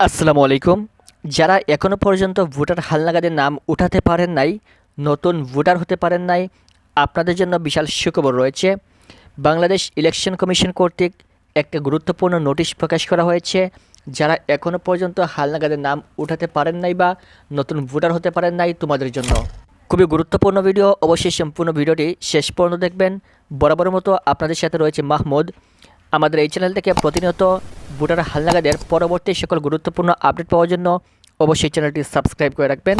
আসসালামু আলাইকুম। যারা এখনও পর্যন্ত ভোটার হালনাগাদের নাম উঠাতে পারেন নাই, নতুন ভোটার হতে পারেন নাই, আপনাদের জন্য বিশাল সুখবর রয়েছে। বাংলাদেশ ইলেকশন কমিশন কর্তৃক একটা গুরুত্বপূর্ণ নোটিশ প্রকাশ করা হয়েছে। যারা এখনও পর্যন্ত হালনাগাদের নাম উঠাতে পারেন নাই বা নতুন ভোটার হতে পারেন নাই তোমাদের জন্য। খুবই গুরুত্বপূর্ণ ভিডিও। অবশ্যই সম্পূর্ণ ভিডিওটি শেষ পর্যন্ত দেখবেন। বরাবর মতো আপনাদের সাথে রয়েছে মাহমুদ। আমাদের এই চ্যানেল থেকে প্রতিনিয়ত ভোটার হালনাগাদের পরবর্তী সকল গুরুত্বপূর্ণ আপডেট পাওয়ার জন্য অবশ্যই চ্যানেলটি সাবস্ক্রাইব করে রাখবেন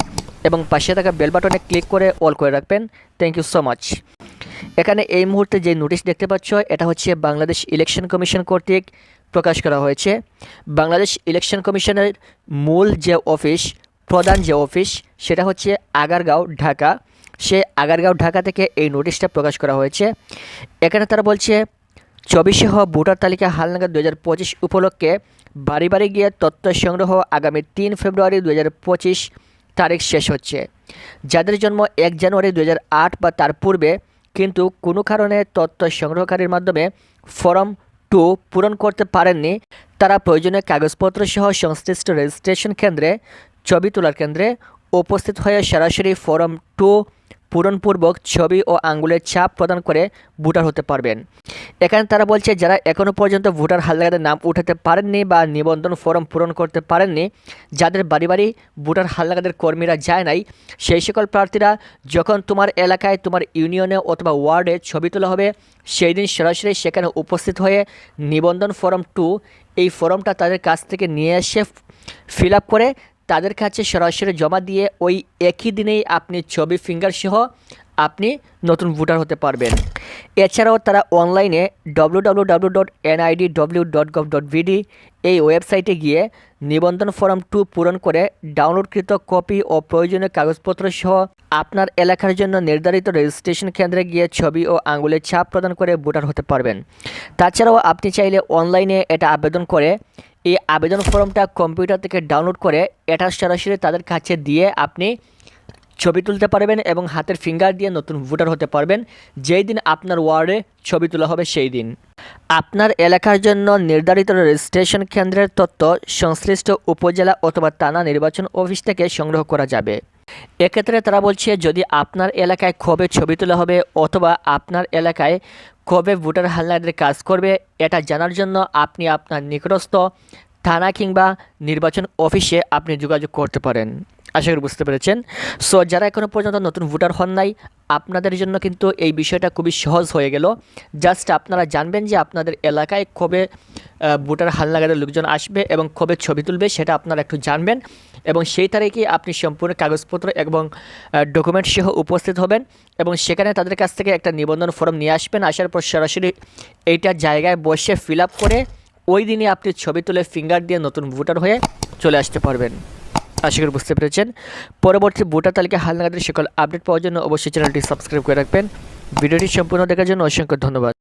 এবং পাশে থাকা বেল বাটনে ক্লিক করে অল করে রাখবেন। থ্যাংক ইউ সো মাচ এখানে এই মুহূর্তে যে নোটিশ দেখতে পাচ্ছ, এটা হচ্ছে বাংলাদেশ ইলেকশন কমিশন কর্তৃক প্রকাশ করা হয়েছে। বাংলাদেশ ইলেকশন কমিশনের মূল যে অফিস প্রধান যে অফিস সেটা হচ্ছে আগারগাঁও, ঢাকা। সে আগারগাঁও, ঢাকা থেকে এই নোটিশটা প্রকাশ করা হয়েছে। এখানে তারা বলছে হওয়া ভোটার তালিকা হালনাগাদ দু হাজার পঁচিশ উপলক্ষে বাড়ি বাড়ি গিয়ে তথ্য সংগ্রহ আগামী তিন ফেব্রুয়ারি দু হাজার পঁচিশ তারিখ শেষ হচ্ছে। যাদের জন্ম এক জানুয়ারি দু হাজার আট বা তার পূর্বে, কিন্তু কোনো কারণে তথ্য সংগ্রহকারীর মাধ্যমে ফর্ম টু পূরণ করতে পারেননি, তারা প্রয়োজনীয় কাগজপত্র সহ সংশ্লিষ্ট রেজিস্ট্রেশন কেন্দ্রে ছবি তোলার কেন্দ্রে উপস্থিত হয়ে সরাসরি ফর্ম টু পূরণপূর্বক ছবি ও আঙ্গুলের ছাপ প্রদান করে ভোটার হতে পারবেন। এখানে তারা বলছে, যারা এখনও পর্যন্ত ভোটার হালনাগাদের নাম উঠাতে পারেননি বা নিবন্ধন ফর্ম পূরণ করতে পারেননি, যাদের বাড়ি বাড়ি ভোটার হালনাগাদের কর্মীরা যায় নাই, সেই সকল প্রার্থীরা যখন তোমার এলাকায়, তোমার ইউনিয়নে অথবা ওয়ার্ডে ছবি তোলা হবে, সেই দিন সরাসরি সেখানে উপস্থিত হয়ে নিবন্ধন ফর্ম টু এই ফর্মটা তাদের কাছ থেকে নিয়ে এসে ফিল করে তাদের কাছে সরাসরি জমা দিয়ে ওই একই দিনেই আপনি ছবি ফিঙ্গার সহ আপনি নতুন ভোটার হতে পারবেন। এছাড়াও তারা অনলাইনে W W dot W dot gov dot এই ওয়েবসাইটে গিয়ে নিবন্ধন ফর্ম টু পূরণ করে ডাউনলোডকৃত কপি ও প্রয়োজনীয় কাগজপত্র সহ আপনার এলাকার জন্য নির্ধারিত রেজিস্ট্রেশন কেন্দ্রে গিয়ে ছবি ও আঙুলের ছাপ প্রদান করে ভোটার হতে পারবেন। তাছাড়াও আপনি চাইলে অনলাইনে এটা আবেদন করে এই আবেদন ফর্মটা কম্পিউটার থেকে ডাউনলোড করে এটা সরাসরি তাদের কাছে দিয়ে আপনি ছবি তুলতে পারবেন এবং হাতের ফিঙ্গার দিয়ে নতুন ভোটার হতে পারবেন। যেই দিন আপনার ওয়ার্ডে ছবি তোলা হবে, সেই দিন। আপনার এলাকার জন্য নির্ধারিত রেজিস্ট্রেশন কেন্দ্রের তথ্য সংশ্লিষ্ট উপজেলা অথবা থানা নির্বাচন অফিস থেকে সংগ্রহ করা যাবে। এক্ষেত্রে তারা বলছে, যদি আপনার এলাকায় কবে ছবি তোলা হবে অথবা আপনার এলাকায় কবে ভোটার হালনাদের কাজ করবে, এটা জানার জন্য আপনি আপনার নিকটস্থ থানা কিংবা নির্বাচন অফিসে আপনি যোগাযোগ করতে পারেন। আশা করি বুঝতে পেরেছেন। সো যারা এখনও পর্যন্ত নতুন ভোটার হন নাই, আপনাদের জন্য কিন্তু এই বিষয়টা খুবই সহজ হয়ে গেল। জাস্ট আপনারা জানবেন যে আপনাদের এলাকায় কবে ভোটার হালনাগাদের লোকজন আসবে এবং কবে ছবি তুলবে সেটা আপনারা একটু জানবেন এবং সেই তারিখে আপনি সম্পূর্ণ কাগজপত্র এবং ডকুমেন্ট সহ উপস্থিত হবেন এবং সেখানে তাদের কাছ থেকে একটা নিবন্ধন ফর্ম নিয়ে আসবেন। আসার পর সরাসরি এইটা জায়গায় বসে ফিল করে ওই দিনে আপনি ছবি তুলে ফিঙ্গার দিয়ে নতুন ভোটার হয়ে চলে আসতে পারবেন। আশা করি বুঝতে পেরেছেন। পরবর্তী ভোটার তালিকা হালনাগাদের সকল আপডেট পাওয়ার জন্য অবশ্যই চ্যানেলটি সাবস্ক্রাইব করে রাখবেন। ভিডিওটি সম্পূর্ণ দেখার জন্য অসংখ্য ধন্যবাদ।